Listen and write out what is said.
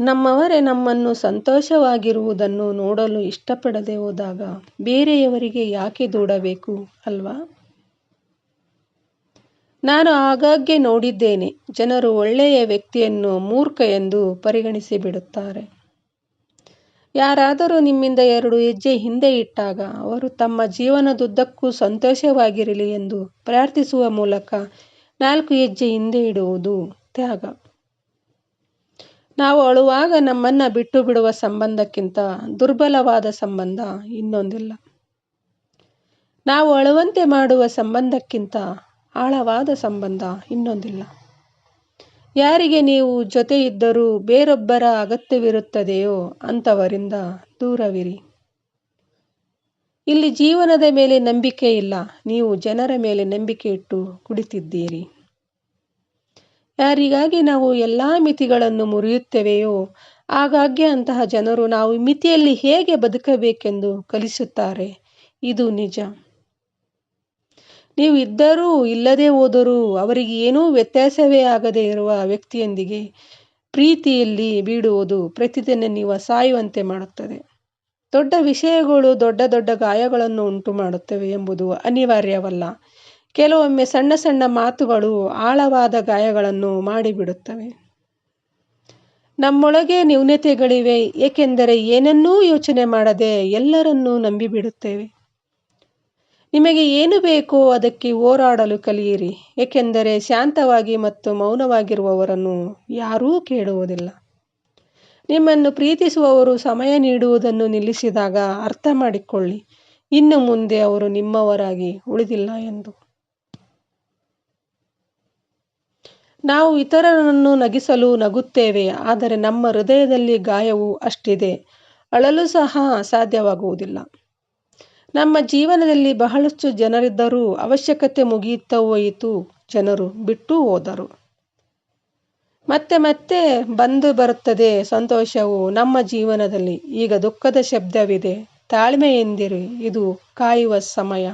ನಮ್ಮವರೇ ನಮ್ಮನ್ನು ಸಂತೋಷವಾಗಿರುವುದನ್ನು ನೋಡಲು ಇಷ್ಟಪಡದೆ ಹೋದಾಗ ಬೇರೆಯವರಿಗೆ ಯಾಕೆ ದೂಡಬೇಕು ಅಲ್ವಾ? ನಾನು ಆಗಾಗ್ಗೆ ನೋಡಿದ್ದೇನೆ, ಜನರು ಒಳ್ಳೆಯ ವ್ಯಕ್ತಿಯನ್ನು ಮೂರ್ಖ ಎಂದು ಪರಿಗಣಿಸಿ ಬಿಡುತ್ತಾರೆ. ಯಾರಾದರೂ ನಿಮ್ಮಿಂದ ಎರಡು ಹೆಜ್ಜೆ ಹಿಂದೆ ಇಟ್ಟಾಗ ಅವರು ತಮ್ಮ ಜೀವನದುದ್ದಕ್ಕೂ ಸಂತೋಷವಾಗಿರಲಿ ಎಂದು ಪ್ರಾರ್ಥಿಸುವ ಮೂಲಕ ನಾಲ್ಕು ಹೆಜ್ಜೆ ಹಿಂದೆ ಇಡುವುದು ತ್ಯಾಗ. ನಾವು ಅಳುವಾಗ ನಮ್ಮನ್ನು ಬಿಟ್ಟು ಬಿಡುವ ಸಂಬಂಧಕ್ಕಿಂತ ದುರ್ಬಲವಾದ ಸಂಬಂಧ ಇನ್ನೊಂದಿಲ್ಲ. ನಾವು ಅಳುವಂತೆ ಮಾಡುವ ಸಂಬಂಧಕ್ಕಿಂತ ಆಳವಾದ ಸಂಬಂಧ ಇನ್ನೊಂದಿಲ್ಲ. ಯಾರಿಗೆ ನೀವು ಜೊತೆ ಇದ್ದರೂ ಬೇರೊಬ್ಬರ ಅಗತ್ಯವಿರುತ್ತದೆಯೋ ಅಂಥವರಿಂದ ದೂರವಿರಿ. ಇಲ್ಲಿ ಜೀವನದ ಮೇಲೆ ನಂಬಿಕೆ ಇಲ್ಲ. ನೀವು ಜನರ ಮೇಲೆ ನಂಬಿಕೆ ಇಟ್ಟು ಕುಳಿತಿದ್ದೀರಿ. ಯಾರಿಗಾಗಿ ನಾವು ಎಲ್ಲ ಮಿತಿಗಳನ್ನು ಮುರಿಯುತ್ತೇವೆಯೋ, ಆಗಾಗ್ಗೆ ಅಂತಹ ಜನರು ನಾವು ಮಿತಿಯಲ್ಲಿ ಹೇಗೆ ಬದುಕಬೇಕೆಂದು ಕಲಿಸುತ್ತಾರೆ. ಇದು ನಿಜ. ನೀವು ಇದ್ದರೂ ಇಲ್ಲದೆ ಹೋದರೂ ಅವರಿಗೆ ಏನೂ ವ್ಯತ್ಯಾಸವೇ ಆಗದೇ ಇರುವ ವ್ಯಕ್ತಿಯೊಂದಿಗೆ ಪ್ರೀತಿಯಲ್ಲಿ ಬೀಡುವುದು ಪ್ರತಿದಿನ ನೀವು ಸಾಯುವಂತೆ ಮಾಡುತ್ತದೆ. ದೊಡ್ಡ ವಿಷಯಗಳು ದೊಡ್ಡ ದೊಡ್ಡ ಗಾಯಗಳನ್ನು ಉಂಟು ಮಾಡುತ್ತವೆ ಎಂಬುದು ಅನಿವಾರ್ಯವಲ್ಲ. ಕೆಲವೊಮ್ಮೆ ಸಣ್ಣ ಸಣ್ಣ ಮಾತುಗಳು ಆಳವಾದ ಗಾಯಗಳನ್ನು ಮಾಡಿಬಿಡುತ್ತವೆ. ನಮ್ಮೊಳಗೆ ನ್ಯೂನತೆಗಳಿವೆ, ಏಕೆಂದರೆ ಏನನ್ನೂ ಯೋಚನೆ ಮಾಡದೆ ಎಲ್ಲರನ್ನೂ ನಂಬಿಬಿಡುತ್ತೇವೆ. ನಿಮಗೆ ಏನು ಬೇಕೋ ಅದಕ್ಕೆ ಹೋರಾಡಲು ಕಲಿಯಿರಿ, ಏಕೆಂದರೆ ಶಾಂತವಾಗಿ ಮತ್ತು ಮೌನವಾಗಿರುವವರನ್ನು ಯಾರೂ ಕೇಳುವುದಿಲ್ಲ. ನಿಮ್ಮನ್ನು ಪ್ರೀತಿಸುವವರು ಸಮಯ ನೀಡುವುದನ್ನು ನಿಲ್ಲಿಸಿದಾಗ ಅರ್ಥ ಮಾಡಿಕೊಳ್ಳಿ, ಇನ್ನು ಮುಂದೆ ಅವರು ನಿಮ್ಮವರಾಗಿ ಉಳಿದಿಲ್ಲ ಎಂದು. ನಾವು ಇತರರನ್ನು ನಗಿಸಲು ನಗುತ್ತೇವೆ, ಆದರೆ ನಮ್ಮ ಹೃದಯದಲ್ಲಿ ಗಾಯವು ಅಷ್ಟಿದೆ, ಅಳಲು ಸಹ ಸಾಧ್ಯವಾಗುವುದಿಲ್ಲ ನಮ್ಮ ಜೀವನದಲ್ಲಿ ಬಹಳಷ್ಟು ಜನರಿದ್ದರೂ ಅವಶ್ಯಕತೆ ಮುಗಿಯುತ್ತಾ ಹೋಯಿತು, ಜನರು ಬಿಟ್ಟು ಹೋದರು. ಮತ್ತೆ ಮತ್ತೆ ಬಂದು ಬರುತ್ತದೆ ಸಂತೋಷವು ನಮ್ಮ ಜೀವನದಲ್ಲಿ. ಈಗ ದುಃಖದ ಶಬ್ದವಿದೆ, ತಾಳ್ಮೆಯಿಂದಿರಿ, ಇದು ಕಾಯುವ ಸಮಯ.